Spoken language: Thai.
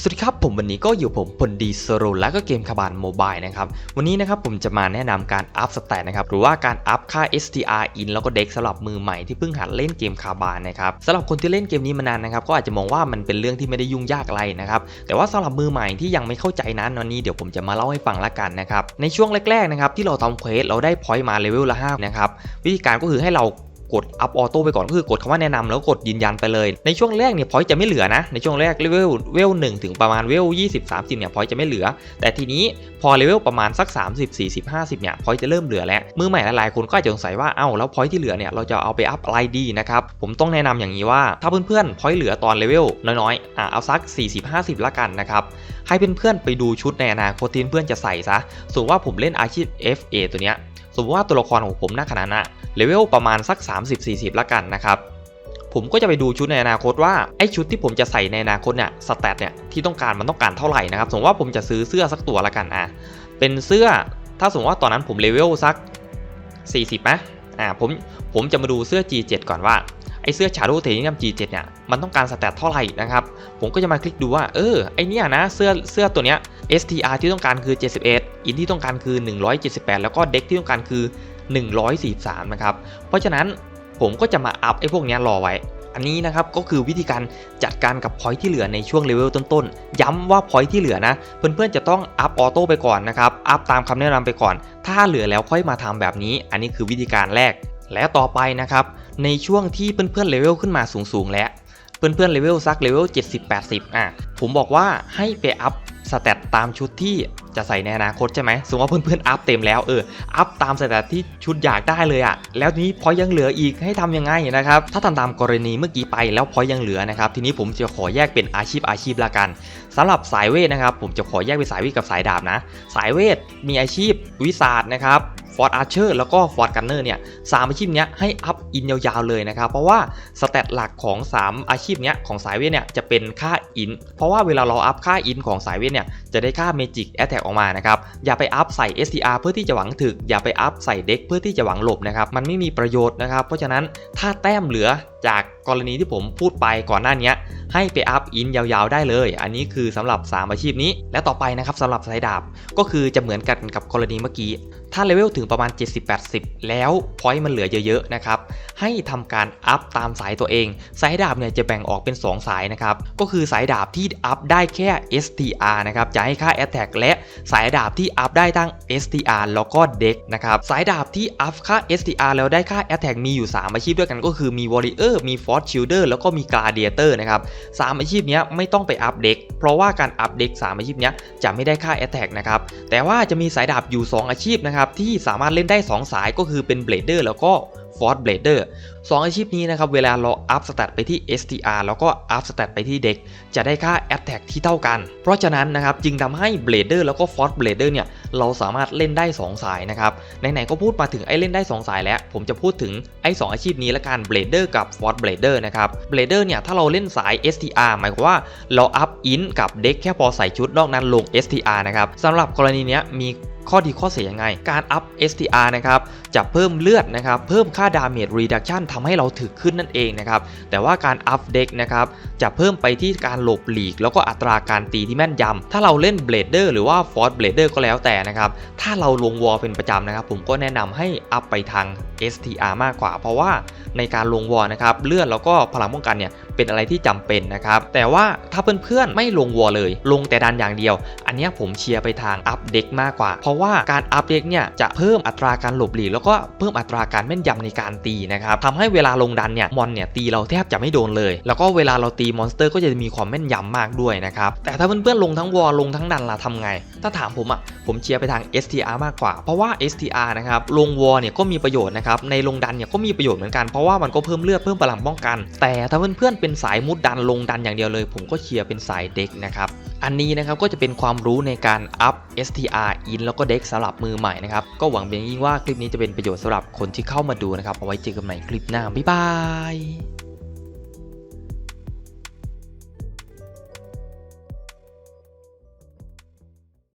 สวัสดีครับผมวันนี้ก็อยู่ผมพลดีโซโรและก็เกมคาบานโมบายนะครับวันนี้นะครับผมจะมาแนะนำการอัพสแตทนะครับหรือว่าการอัพค่า STR in แล้วก็เด็กสำหรับมือใหม่ที่เพิ่งหัดเล่นเกมคาบานนะครับสำหรับคนที่เล่นเกมนี้มานานนะครับก็อาจจะมองว่ามันเป็นเรื่องที่ไม่ได้ยุ่งยากอะไรนะครับแต่ว่าสำหรับมือใหม่ที่ยังไม่เข้าใจนั้นวันนี้เดี๋ยวผมจะมาเล่าให้ฟังละกันนะครับในช่วงแรกๆนะครับที่เราทำเควสเราได้พอยต์มาเลเวลละ5นะครับวิธีการก็คือให้เรา กดอัพออโต้ไปก่อนก็คือกดคำว่าแนะนำแล้วกดยืนยันไปเลย ในช่วงแรกเนี่ยพอยต์จะไม่เหลือนะ ในช่วงแรกเลเวลเวล1ถึงประมาณเวล20 30เนี่ยพอยต์จะไม่เหลือ แต่ทีนี้พอเลเวลประมาณสัก 30 40 50เนี่ยพอยต์จะเริ่มเหลือแล้วมือใหม่หลายๆคนก็อาจจะสงสัยว่าเอ้าแล้วพอยต์ที่เหลือเนี่ยเราจะเอาไปอัพอะไรดีนะครับผมต้องแนะนำอย่างนี้ว่าถ้าเพื่อนๆพอยต์เหลือตอนเลเวลน้อยๆอะเอาสัก 40 50 ละกันนะครับให้เพื่อนๆไปดูชุดในอนาคตที่เพื่อนจะใส่ซะสมมติว่าผมเล่นอาชีพ FA ตัวเนี้ย สมมติว่าตัวละครของผมณขณะนั้นเลเวลประมาณสัก 30-40ละกันนะครับผมก็จะไปดูชุดในอนาคตว่าไอชุดที่ผมจะใส่ในอนาคตเนี่ยสแตทเนี่ยที่ต้องการมันต้องการเท่าไหร่นะครับสมมติว่าผมจะซื้อเสื้อสักตัวละกันอะเป็นเสื้อถ้าสมมติว่าตอนนั้นผมเลเวลสัก 40นะอ่าผมผมจะมาดูเสื้อ G7 ก่อนว่าไอเสื้อ Shadow t e n i u m G7 เนี่ยมันต้องการสแตทเท่าไหร่นะครับผมก็จะมาคลิกดูว่าเออไอเนี้ยนะเสื้อเสื้อตัวเนี้ย STR ที่ต้องการคือ 71 อินที่ต้องการคือ 178 แล้วก็เด็กที่ต้องการคือ 143 นะครับ เพราะฉะนั้นผมก็จะมาอัพไอ้พวกเนี้ยรอไว้ อันนี้นะครับก็คือวิธีการจัดการกับพอยที่เหลือในช่วงเลเวลต้นๆ ย้ำว่าพอยที่เหลือนะ เพื่อนๆจะต้องอัพออโต้ไปก่อนนะครับ อัพตามคำแนะนำไปก่อน ถ้าเหลือแล้วค่อยมาทำแบบนี้ อันนี้คือวิธีการแรก แล้วต่อไปนะครับ ในช่วงที่เพื่อนๆเลเวลขึ้นมาสูงๆแล้วเพื่อนๆเลเวลซักเลเวล70-80 อะ ผมบอกว่าให้ไปอัพ สแตตตามชุดที่จะใส่ในอนาคตใช่ไหมสมมติว่าเพื่อนๆอัพเต็มแล้วเอออัพตามสแตตที่ชุดอยากได้เลยอะ่ะแล้วนี้พอยังเหลืออีกให้ทำยังไงนะครับถ้าทำตามกรณีเมื่อกี้ไปแล้วพอยังเหลือนะครับทีนี้ผมจะขอแยกเป็นอาชีพอาชีพละกันสำหรับสายเวทนะครับผมจะขอแยกเป็นสายเวทกับสายดาบนะ สายเวทมีอาชีพวิศาสตร์นะครับ ฟอร์ดอาร์เชอร์แล้วก็ฟอร์ดกันเนอร์เนี่ยสามอาชีพเนี้ยให้อัพอินยาวๆเลยนะครับ เพราะว่าสเตตหลักของ 3 อาชีพเนี้ยของสายเวทเนี่ยจะเป็นค่าอิน เพราะว่าเวลาเราอัพค่าอินของสายเวทเนี่ยจะได้ค่าเมจิกแอตแทกออกมานะครับอย่าไปอัพใส่ STR เพื่อที่จะหวังถึก อย่าไปอัพใส่เด็กเพื่อที่จะหวังหลบนะครับมันไม่มีประโยชน์นะครับ เพราะฉะนั้นถ้าแต้มเหลือจากกรณีที่ผมพูดไปก่อนหน้านี้ให้ไปอัพอินยาวๆได้เลย อันนี้คือสำหรับ 3 อาชีพนี้ และต่อไปนะครับสำหรับสายดาบก็คือจะเหมือนกันกับกรณีเมื่อกี้ ถ้าเลเวลถึงประมาณ 70-80 แล้วพอยต์มันเหลือเยอะๆนะครับให้ทำการอัพตามสายตัวเอง สายดาบเนี่ยจะแบ่งออกเป็น 2 สายนะครับก็คือสายดาบที่อัพได้แค่ STR นะครับจะให้ค่า Attack และสายดาบที่อัพได้ทั้ง STR แล้วก็เด็กนะครับสายดาบที่อัพค่า STR แล้วได้ค่า Attack มีอยู่ 3 อาชีพด้วยกันก็คือมี Warrior มี Force Shielder แล้วก็มี Gladiator นะครับ3อาชีพนี้ไม่ต้องไปอัพเด็กเพราะว่าการอัพเด็ก3อาชีพนี้จะไม่ได้ค่า Attack นะครับแต่ว่าจะมีสายดาบอยู่ 2 อาชีพนะครับที่สามารถเล่นได้ 2 สายก็คือเป็นเบลเดอร์แล้วก็ Force Blader สองอาชีพนี้นะครับ เวลาเราอัพสแตทไปที่ STR แล้วก็อัพสแตทไปที่เด็กจะได้ค่า Attack ที่เท่ากัน เพราะฉะนั้นนะครับจึงทำให้ Blader แล้วก็ Force Blader เนี่ยเราสามารถเล่นได้ 2 สายนะครับไหนๆก็พูดมาถึงไอ้เล่นได้ 2 สายแล้ว ผมจะพูดถึงไอ้2อาชีพนี้ละกัน Blader กับ Force Blader นะครับ Blader เนี่ยถ้าเราเล่นสาย STR หมายความว่าเราอัพอินกับเด็กแค่พอใส่ชุดนอกนั้นลง STR นะครับสำหรับกรณีเนี้ยมีข้อดีข้อเสียยังไง การอัพ STR นะครับ จะเพิ่มเลือดนะครับ เพิ่มค่า Damage Reduction ทำให้เราถึกขึ้นนั่นเองนะครับ แต่ว่าการอัพเด็กนะครับจะเพิ่มไปที่การหลบหลีก แล้วก็อัตราการตีที่แม่นยำถ้าเราเล่น Blader หรือว่า Force Blader ก็แล้วแต่นะครับถ้าเราลงวอลเป็นประจำนะครับ ผมก็แนะนำให้อัพไปทาง STR มากกว่า เพราะว่าในการลงวอลนะครับเลือดแล้วก็พลังป้องกันเนี่ย เป็นอะไรที่จำเป็นนะครับ แต่ว่าถ้าเพื่อนๆไม่ลงวอลเลย ลงแต่ดันอย่างเดียว อันนี้ผมเชียร์ไปทางอัพเด็กมากกว่า เพราะว่าการอัพเด็กเนี่ยจะเพิ่มอัตราการหลบหลีกแล้วก็เพิ่มอัตราการแม่นยำในการตีนะครับทำให้เวลาลงดันเนี่ยมอนเนี่ยตีเราแทบจะไม่โดนเลย แล้วก็เวลาเราตีมอนสเตอร์ก็จะมีความแม่นยำมากด้วยนะครับ แต่ถ้าเพื่อนๆลงทั้งวอลลงทั้งดันล่ะทำไง ถ้าถามผมอะผมเชียร์ไปทาง STR มากกว่า เพราะว่า STR นะครับลงวอลเนี่ยก็มีประโยชน์นะครับในลงดันเนี่ยก็มีประโยชน์เหมือนกันเพราะว่ามันก็เพิ่มเลือดเพิ่มพลังป้องกัน แต่ถ้าเพื่อนๆเป็นสายมุดดันลงดันอย่างเดียวเลย ผมก็เชียร์เป็นสายเด็กนะครับอันนี้นะครับก็จะเป็นความรู้ในการอัพ STR in แล้วก็เด็กสำหรับมือใหม่นะครับก็หวังเป็นยิ่งว่าคลิปนี้จะเป็นประโยชน์สำหรับคนที่เข้ามาดูนะครับเอาไว้เจอกันใหม่คลิปหน้าบ๊ายบาย